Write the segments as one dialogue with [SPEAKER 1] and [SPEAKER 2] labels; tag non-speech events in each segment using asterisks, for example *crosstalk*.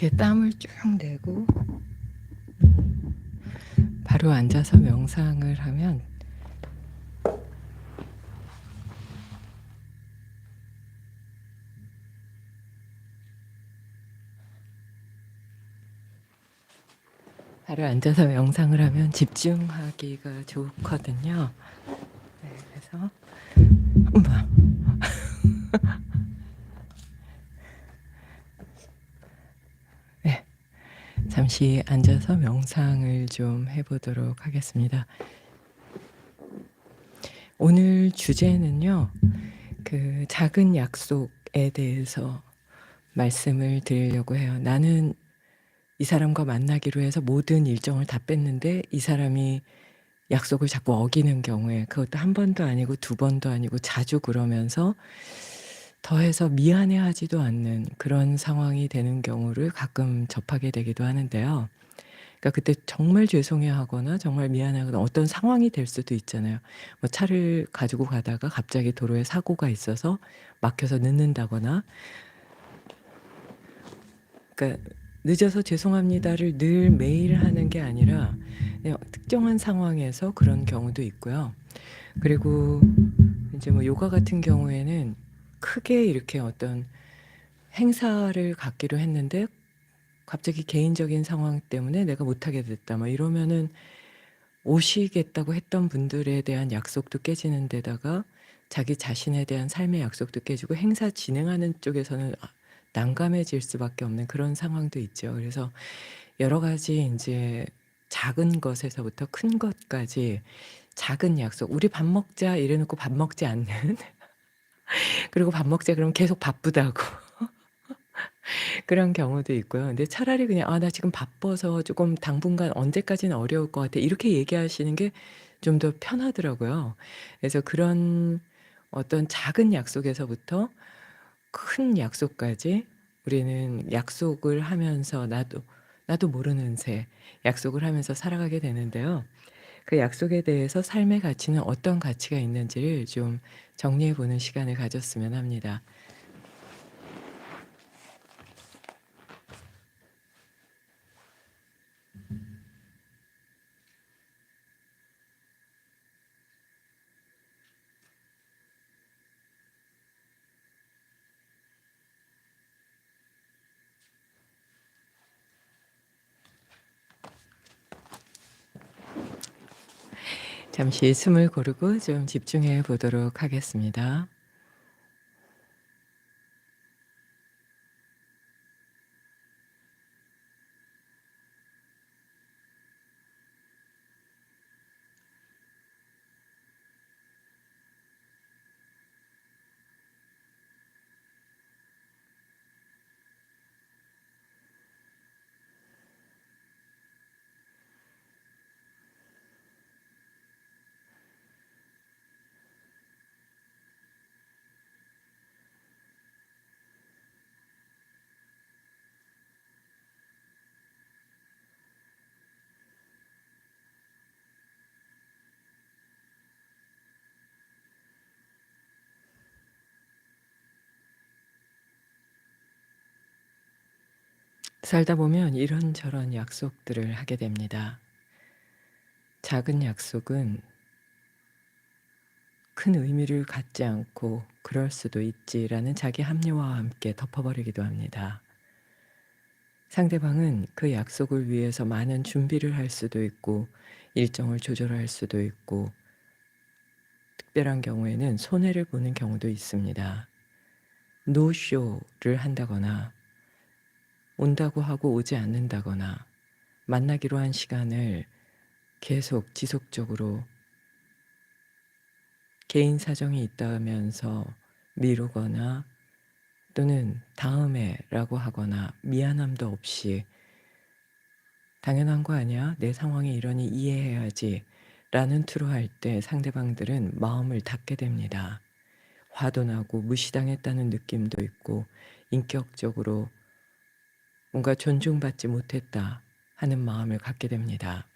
[SPEAKER 1] 이렇게 땀을 쭉 내고 바로 앉아서 명상을 하면 바로 앉아서 명상을 하면 집중하기가 좋거든요. 네, 그래서 엄마 잠시 앉아서 명상을 좀 해보도록 하겠습니다. 오늘 주제는요, 그 작은 약속에 대해서 말씀을 드리려고 해요. 나는 이 사람과 만나기로 해서 모든 일정을 다 뺐는데 이 사람이 약속을 자꾸 어기는 경우에 그것도 한 번도 아니고 두 번도 아니고 자주 그러면서 더해서 미안해하지도 않는 그런 상황이 되는 경우를 가끔 접하게 되기도 하는데요. 그러니까 그때 정말 죄송해하거나 정말 미안하거나 어떤 상황이 될 수도 있잖아요. 뭐 차를 가지고 가다가 갑자기 도로에 사고가 있어서 막혀서 늦는다거나 그러니까 늦어서 죄송합니다를 늘 매일 하는 게 아니라 특정한 상황에서 그런 경우도 있고요. 그리고 이제 뭐 요가 같은 경우에는 크게 이렇게 어떤 행사를 갖기로 했는데 갑자기 개인적인 상황 때문에 내가 못하게 됐다. 뭐 이러면은 오시겠다고 했던 분들에 대한 약속도 깨지는 데다가 자기 자신에 대한 삶의 약속도 깨지고 행사 진행하는 쪽에서는 아, 난감해질 수밖에 없는 그런 상황도 있죠. 그래서 여러 가지 인제 작은 것에서부터 큰 것까지 작은 약속 "우리 밥 먹자." 이래 놓고 밥 먹지 않는 *laughs* 그리고 밥 먹자 그러면 계속 바쁘다고 *laughs* 그런 경우도 있고요. 근데 차라리 그냥 "아 나 지금 바빠서 쪼끔 당분간 언제까지는 어려울 것 같아." 이렇게 얘기하시는 게 좀 더 편하더라고요. 그래서 그런 어떤 작은 약속에서부터 큰 약속까지 우리는 약속을 하면서 나도 나도 모르는 새 약속을 하면서 살아가게 되는데요. 그 약속에 대해서 삶의 가치는 어떤 가치가 있는지를 좀 정리해 보는 시간을 가졌으면 합니다. 잠시 숨을 고르고 좀 집중해 보도록 하겠습니다. 살다 보면 이런저런 약속들을 하게 됩니다. 작은 약속은 큰 의미를 갖지 않고 '그럴 수도 있지.'라는 자기 합리화와 함께 덮어버리기도 합니다. 상대방은 그 약속을 위해서 많은 준비를 할 수도 있고 일정을 조절할 수도 있고 특별한 경우에는 손해를 보는 경우도 있습니다. 노쇼를 한다거나 온다고 하고 오지 않는다거나 만나기로 한 시간을 계속 지속적으로 개인 사정이 있다면서 미루거나 또는 다음에 라고 하거나 미안함도 없이 당연한 거 아니야? 내 상황이 이러니 이해해야지. 라는 투로 할 때 상대방들은 마음을 닫게 됩니다. 화도 나고 무시당했다는 느낌도 있고 인격적으로 뭔가 존중받지 못했다 하는 마음을 갖게 됩니다.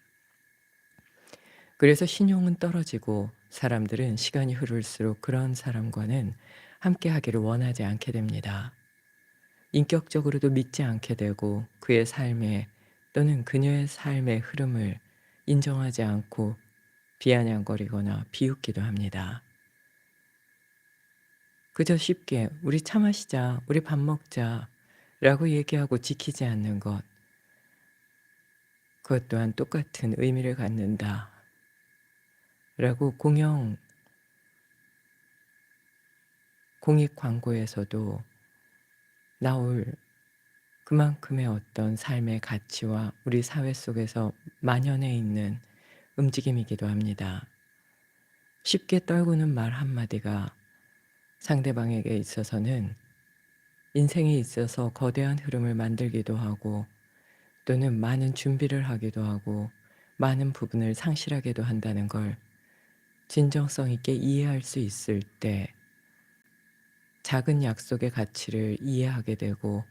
[SPEAKER 1] 그래서 신용은 떨어지고 사람들은 시간이 흐를수록 그런 사람과는 함께 하기를 원하지 않게 됩니다. 인격적으로도 믿지 않게 되고 그의 삶에 또는 그녀의 삶의 흐름을 인정하지 않고 비아냥거리거나 비웃기도 합니다. 그저 쉽게 "우리 차 마시자. 우리 밥 먹자." 라고 얘기하고 지키지 않는 것. 그것 또한 똑같은 의미를 갖는다. 라고 공영 공익 광고에서도 나올 그만큼의 어떤 삶의 가치와 우리 사회 속에서 만연해 있는 움직임이기도 합니다. 쉽게 떨구는 말 한마디가 상대방에게 있어서는 인생에 있어서 거대한 흐름을 만들기도 하고 또는 많은 준비를 하기도 하고 많은 부분을 상실하게도 한다는 걸 진정성 있게 이해할 수 있을 때 작은 약속의 가치를 이해하게 되고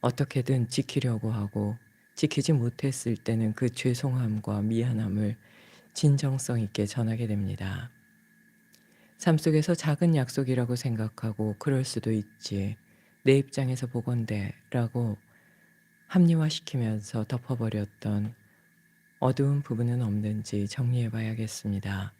[SPEAKER 1] 어떻게든 지키려고 하고 지키지 못했을 때는 그 죄송함과 미안함을 진정성 있게 전하게 됩니다. 삶 속에서 작은 약속이라고 생각하고 그럴 수도 있지. 내 입장에서 보건대 라고 합리화시키면서 덮어버렸던 어두운 부분은 없는지 정리해 봐야겠습니다.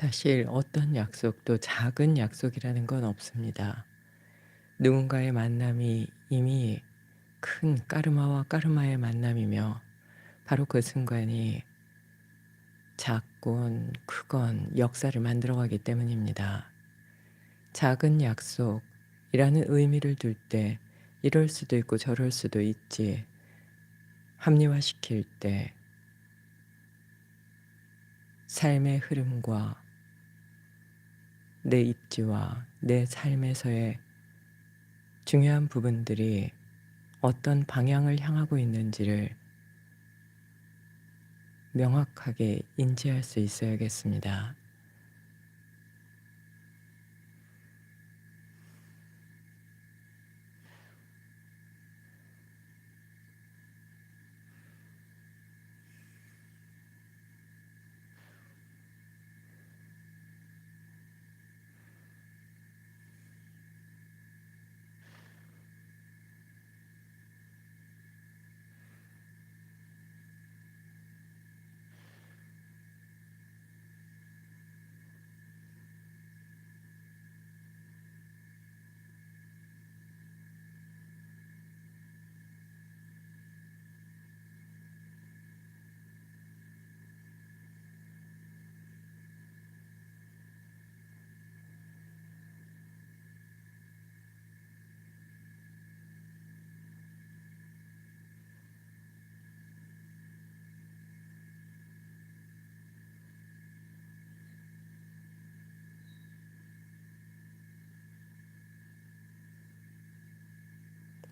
[SPEAKER 1] 사실 어떤 약속도 작은 약속이라는 건 없습니다. 누군가의 만남이 이미 큰 까르마와 까르마의 만남이며 바로 그 순간이 작건 크건 역사를 만들어가기 때문입니다. 작은 약속이라는 의미를 둘 때 이럴 수도 있고 저럴 수도 있지 합리화시킬 때 삶의 흐름과 내 입지와 내 삶에서의 중요한 부분들이 어떤 방향을 향하고 있는지를 명확하게 인지할 수 있어야겠습니다.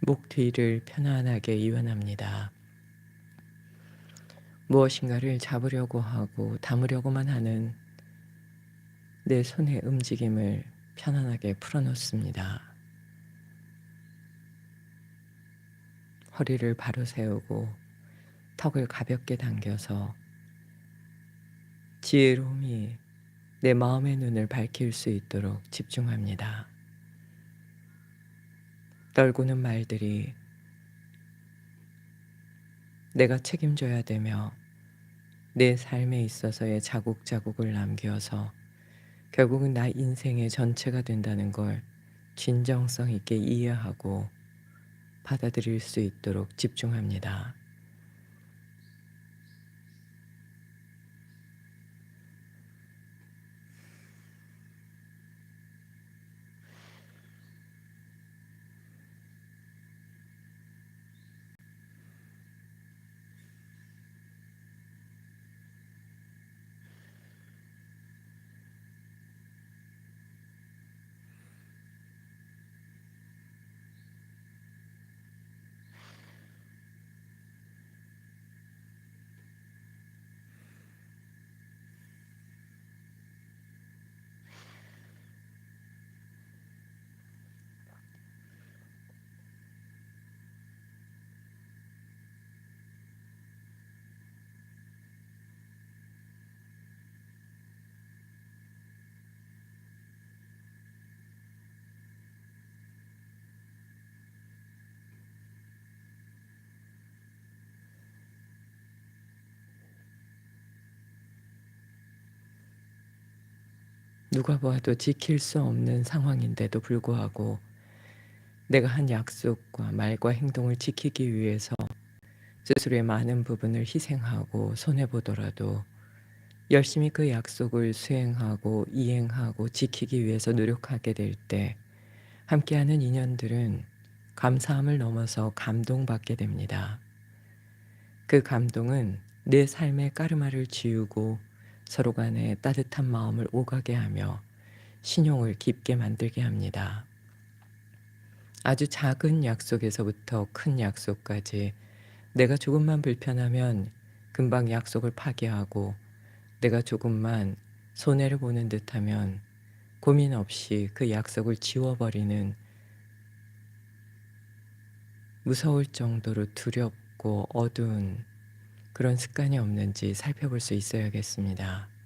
[SPEAKER 1] 목 뒤를 편안하게 유연합니다. 무엇인가를 잡으려고 하고 담으려고만 하는 내 손의 움직임을 편안하게 풀어놓습니다. 허리를 바로 세우고 턱을 가볍게 당겨서 지혜로움이 내 마음의 눈을 밝힐 수 있도록 집중합니다. 떨구는 말들이 내가 책임져야 되며 내 삶에 있어서의 자국자국을 남겨서 결국은 나 인생의 전체가 된다는 걸 진정성 있게 이해하고 받아들일 수 있도록 집중합니다. 누가 봐도 지킬 수 없는 상황인데도 불구하고 내가 한 약속과 말과 행동을 지키기 위해서 스스로의 많은 부분을 희생하고 손해보더라도 열심히 그 약속을 수행하고 이행하고 지키기 위해서 노력하게 될 때 함께하는 인연들은 감사함을 넘어서 감동받게 됩니다. 그 감동은 내 삶의 까르마를 지우고 서로 간에 따뜻한 마음을 오가게 하며 신용을 깊게 만들게 합니다. 아주 작은 약속에서부터 큰 약속까지 내가 조금만 불편하면 금방 약속을 파기하고 내가 조금만 손해를 보는 듯하면 고민 없이 그 약속을 지워버리는 무서울 정도로 두렵고 어두운 그런 습관이 없는지 살펴볼 수 있어야겠습니다.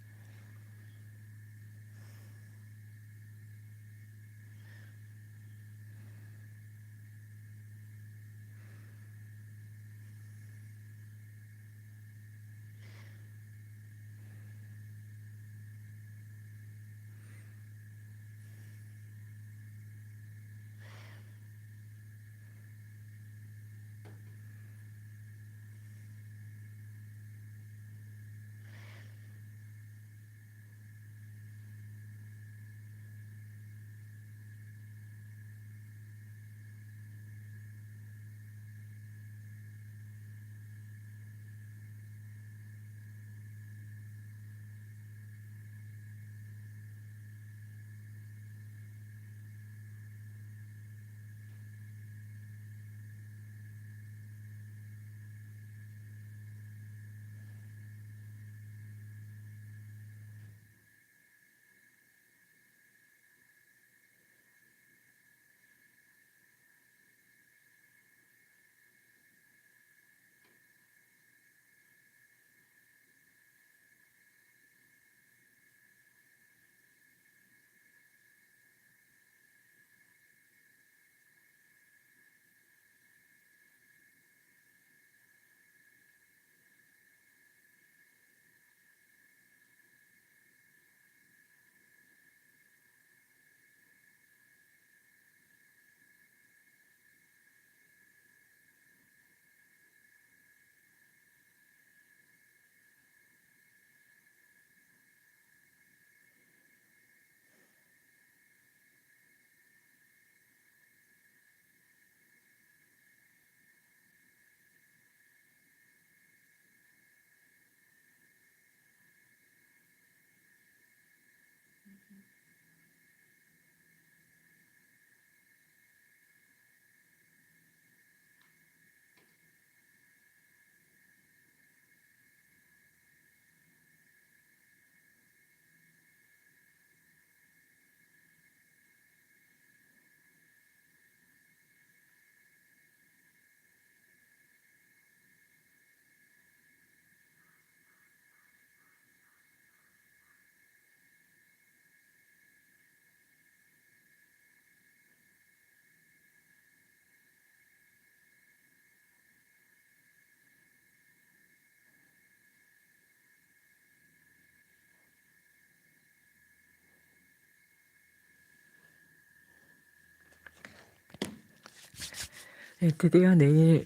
[SPEAKER 1] 네 드디어 내일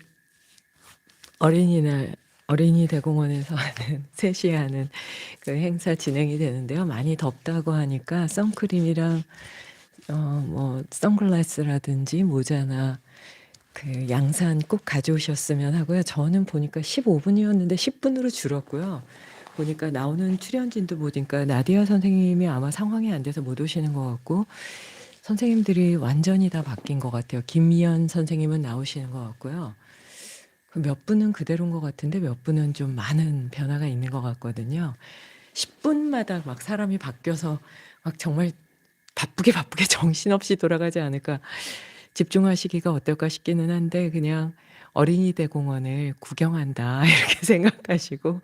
[SPEAKER 1] 어린이날 어린이 대공원에서 하는 *laughs* 3 시에 하는 그 행사 진행이 되는데요. 많이 덥다고 하니까 선크림이랑 어 뭐 선글라스라든지 모자나 그 양산 꼭 가져오셨으면 하고요. 저는 보니까 15 분이었는데 10 분으로 줄었고요. 보니까 나오는 출연진도 보니까 나디아 선생님이 아마 상황이 안 돼서 못 오시는 것 같고 선생님들이 완전히 다 바뀐 것 같아요. 김미연 선생님은 나오시는 것 같고요. 그 몇 분은 그대로인 것 같은데 몇 분은 좀 많은 변화가 있는 것 같거든요. 10 분마다 막 사람이 바뀌어서 막 정말 바쁘게, 바쁘게 *laughs* 정신없이 돌아가지 않을까 집중하시기가 어떨까 싶기는 한데 그냥 '어린이 대공원을 구경한다.' *laughs* 이렇게 생각하시고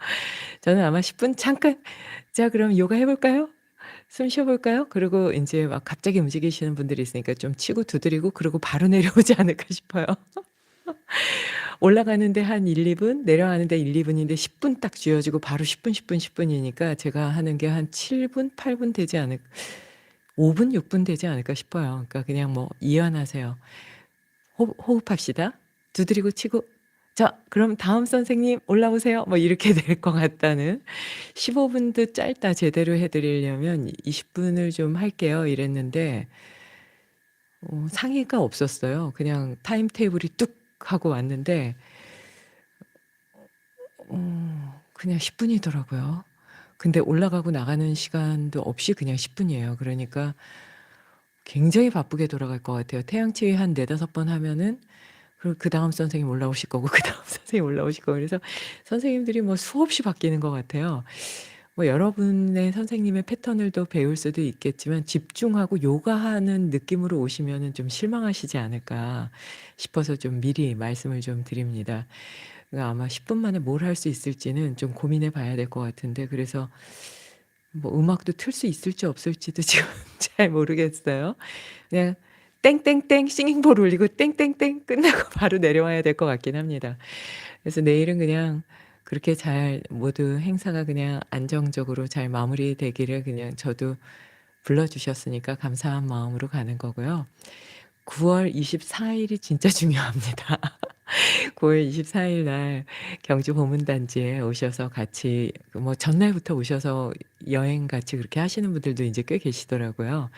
[SPEAKER 1] 저는 아마 10분 잠깐 '자 그럼 요가 해 볼까요? 숨 쉬어 볼까요?' 그리고 인제 막 갑자기 움직이시는 분들이 있으니까 좀 치고 두드리고 그러고 바로 *laughs* 내려오지 않을까 싶어요. *laughs* 올라가는데 한 1-2 분, 내려가는데 1-2 분인데 10 분 딱 쥐어지고 바로 10 분, 10 분, 10 분이니까 제가 하는 게 한 7 분, 8 분 되지 않을 5 분, 6 분 되지 않을까 싶어요. 그러니까 그냥 뭐 이완하세요. 호흡 호흡합시다. 두드리고 치고 " 자 그럼 다음 선생님 올라오세요." 뭐 이렇게 *laughs* 될 것 같다는 15 분도 짧다 제대로 해 드리려면 20 분을 좀 할게요 이랬는데 어 상의가 없었어요. 그냥 타임 테이블이 뚝 하고 왔는데 어 그냥 10 분이더라고요. 근데 올라가고 나가는 시간도 없이 그냥 10 분이에요. 그러니까 굉장히 바쁘게 돌아갈 것 같아요. 태양치기 한 4-5 번 하면은 그리고 그 다음 선생님 올라오실 거고 그 다음 *laughs* 선생님 올라오실 거고 그래서 선생님들이 뭐 수없이 바뀌는 것 같아요. 뭐 여러분의 선생님의 패턴을 또 배울 수도 있겠지만 집중하고 요가하는 느낌으로 오시면은 좀 실망하시지 않을까 싶어서 좀 미리 말씀을 좀 드립니다. 그러니까 아마 10분 만에 뭘 할 수 있을지는 좀 고민해 봐야 될 것 같은데 그래서 뭐 음악도 틀 수 있을지 없을지도 *laughs* 지금 잘 모르겠어요. 그냥 땡땡땡 싱잉볼 울리고 땡땡땡 끝나고 *laughs* 바로 내려와야 될 것 같긴 합니다. 그래서 내일은 그냥 그렇게 잘 모두 행사가 그냥 안정적으로 잘 마무리되기를 그냥 저도 불러 주셨으니까 감사한 마음으로 가는 거고요. 9월 24 일이 진짜 *laughs* 중요합니다. 9월 24일 날 경주 보문단지에 오셔서 같이 뭐 전날부터 오셔서 여행 같이 그렇게 하시는 분들도 인제 꽤 계시더라고요.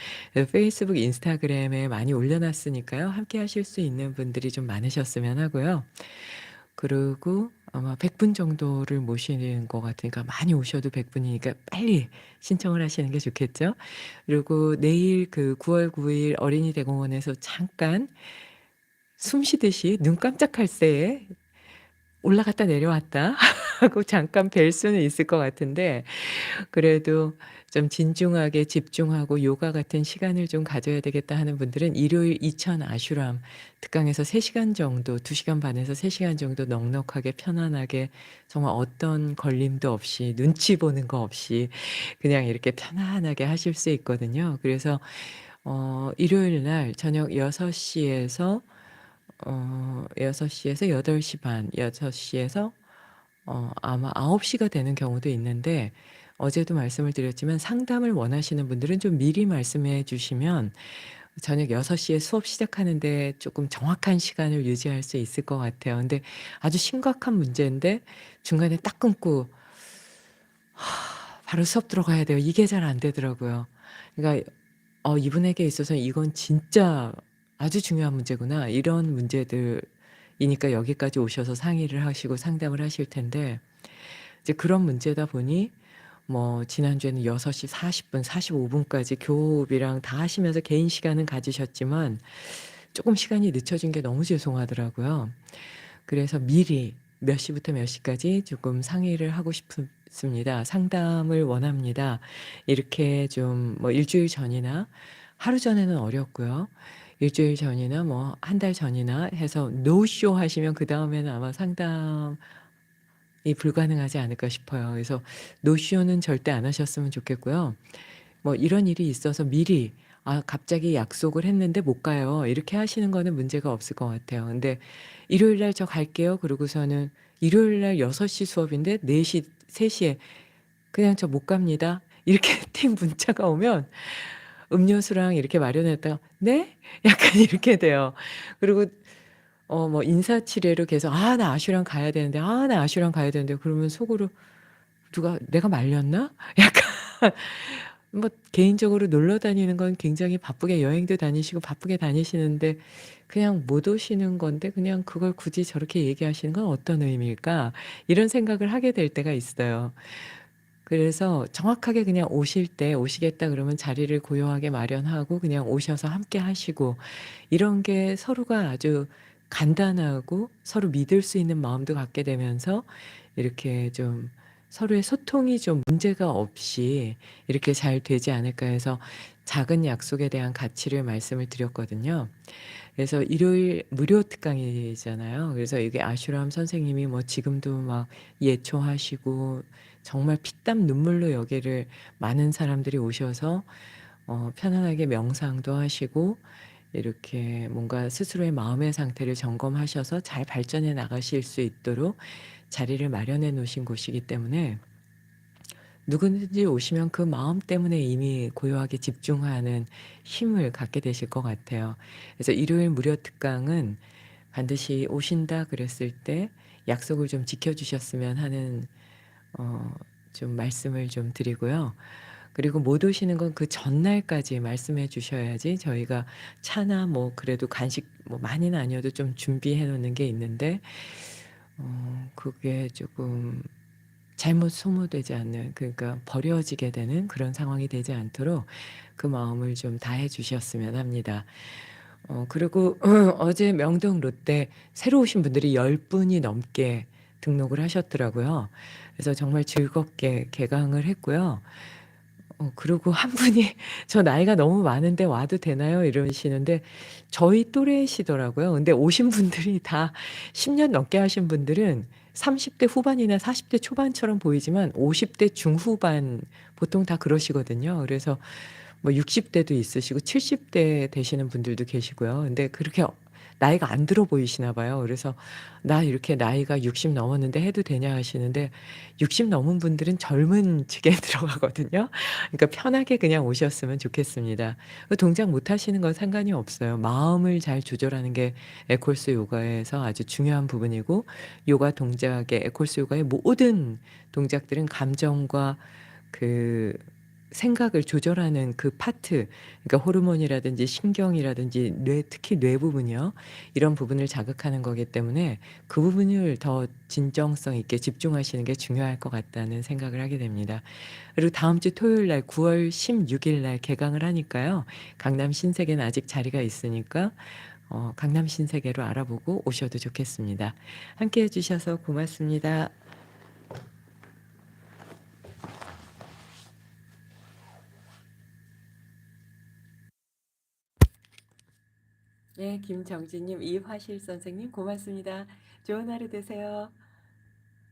[SPEAKER 1] 페이스북, 인스타그램에 많이 올려 놨으니까요. 함께 하실 수 있는 분들이 좀 많으셨으면 하고요. 그리고 아마 100 분 정도를 모시는 것 같으니까 많이 오셔도 100 분이니까 빨리 신청을 하시는 게 좋겠죠. 그리고 내일 그 9월 9일 어린이 대공원에서 잠깐 숨 쉬듯이 눈 깜짝할 새에 올라갔다 내려왔다 *laughs* 하고 잠깐 뵐 수는 있을 것 같은데 그래도 좀 진중하게 집중하고 요가 같은 시간을 좀 가져야 되겠다 하는 분들은 일요일 이천 아슈람 특강에서 3 시간 정도 2 시간 반에서 3 시간 정도 넉넉하게 편안하게 정말 어떤 걸림도 없이 눈치 보는 거 없이 그냥 이렇게 편안하게 하실 수 있거든요. 그래서 어 일요일 날 저녁 6 시에서 어6 시에서 8시 반, 6 시에서 어 아마 9 시가 되는 경우도 있는데 어제도 말씀을 드렸지만 상담을 원하시는 분들은 좀 미리 말씀해 주시면 저녁 6 시에 수업 시작하는데 쪼끔 정확한 시간을 유지할 수 있을 것 같아요. 근데 아주 심각한 문제인데 중간에 딱 끊고 바로 수업 들어가야 돼요. 이게 잘 안 되더라고요. 그러니까 어 '이분에게 있어서는 이건 진짜 아주 중요한 문제구나.' 이런 문제들이니까 여기까지 오셔서 상의를 하시고 상담을 하실 텐데 이제 그런 문제다 보니 뭐 지난주에는 6시 40 분, 45 분까지 교흡이랑 다 하시면서 개인 시간은 가지셨지만 쪼끔 시간이 늦춰진 게 너무 죄송하더라고요. 그래서 미리 몇 시부터 몇 시까지 조금 상의를 하고 싶습니다. 상담을 원합니다. 이렇게 좀 뭐 일 주일 전이나 하루 전에는 어렵고요. 일 주일 전이나 뭐 한 달 전이나 해서 노쇼 하시면 그 다음에는 아마 상담이 불가능하지 않을까 싶어요. 그래서 노쇼는 절대 안 하셨으면 좋겠고요. 뭐 이런 일이 있어서 미리 '아 갑자기 약속을 했는데 못 가요.' 이렇게 하시는 거는 문제가 없을 것 같아요. 근데 "일요일 날 저 갈게요." 그러고서는 일요일 날 6시 수업인데 4 시, 3 시에 "그냥 저 못 갑니다." 이렇게 *laughs* 틱 문자가 오면 음료수랑 이렇게 마련해 놨다가 "네?" *laughs* 약간 이렇게 돼요. 그리고 어 뭐 인사치레로 계속 '아 나 아슈랑 가야 되는데. 아 나 아슈랑 가야 되는데.' 그러면 속으로 '누가 내가 말렸나?' *laughs* 약간 뭐 개인적으로 놀러 다니는 건 굉장히 바쁘게 여행도 다니시고 바쁘게 다니시는데 그냥 못 오시는 건데 그냥 그걸 굳이 저렇게 얘기하시는 건 어떤 의미일까? 이런 생각을 하게 될 때가 있어요. 그래서 정확하게 그냥 오실 때 오시겠다 그러면 자리를 고요하게 마련하고 그냥 오셔서 함께 하시고 이런 게 서로가 아주 간단하고 서로 믿을 수 있는 마음도 갖게 되면서 이렇게 좀 서로의 소통이 좀 문제가 없이 이렇게 잘 되지 않을까 해서 작은 약속에 대한 가치를 말씀을 드렸거든요. 그래서 일요일 무료 특강이잖아요. 그래서 이게 아슈람 선생님이 뭐 지금도 막 예초하시고 정말 피땀 눈물로 여기를 많은 사람들이 오셔서 어 편안하게 명상도 하시고 이렇게 뭔가 스스로의 마음의 상태를 점검하셔서 잘 발전해 나가실 수 있도록 자리를 마련해 놓으신 곳이기 때문에 누구든지 오시면 그 마음 때문에 이미 고요하게 집중하는 힘을 갖게 되실 것 같아요. 그래서 일요일 무료 특강은 반드시 오신다 그랬을 때 약속을 좀 지켜 주셨으면 하는 어 좀 말씀을 좀 드리고요. 그리고 못 오시는 건 그 전날까지 말씀해 주셔야지 저희가 차나 뭐 그래도 간식 뭐 많이는 아니어도 좀 준비해 놓는 게 있는데 어 그게 쪼금 잘못 소모되지 않는 그러니까 버려지게 되는 그런 상황이 되지 않도록 그 마음을 좀 다해 주셨으면 합니다. 어 그리고 *clears throat* 어제 명동 롯데 새로 오신 분들이 10 분이 넘게 등록을 하셨더라고요. 그래서 정말 즐겁게 개강을 했고요. 어 그리고 한 분이 *laughs* "저 나이가 너무 많은데 와도 되나요?" 이러시는데 저희 또래시더라고요. 근데 오신 분들이 다 10년 넘게 하신 분들은 30대 후반이나 40대 초반처럼 보이지만 50대 중후반 보통 다 그러시거든요. 그래서 뭐 60 대도 있으시고 70대 되시는 분들도 계시고요. 근데 그렇게 어 나이가 안 들어 보이시나 봐요. 그래서 "나 이렇게 나이가 60 넘었는데 해도 되냐?" 하시는데 60 넘은 분들은 젊은 측에 *laughs* 들어가거든요. 그러니까 편하게 그냥 오셨으면 좋겠습니다. 그 동작 못 하시는 건 상관이 없어요. 마음을 잘 조절하는 게 에콜스 요가에서 아주 중요한 부분이고 요가 동작의 에콜스 요가의 모든 동작들은 감정과 그 생각을 조절하는 그 파트 그러니까 호르몬이라든지 신경이라든지 뇌 특히 뇌 부분이요. 이런 부분을 자극하는 거기 때문에 그 부분을 더 진정성 있게 집중하시는 게 중요할 것 같다는 생각을 하게 됩니다. 그리고 다음 주 토요일 날 9월 16일 날 개강을 하니까요. 강남 신세계는 아직 자리가 있으니까 어 강남 신세계로 알아보고 오셔도 좋겠습니다. 함께 해 주셔서 고맙습니다. 네. 김정진 님, 이화실 선생님 고맙습니다. 좋은 하루 되세요.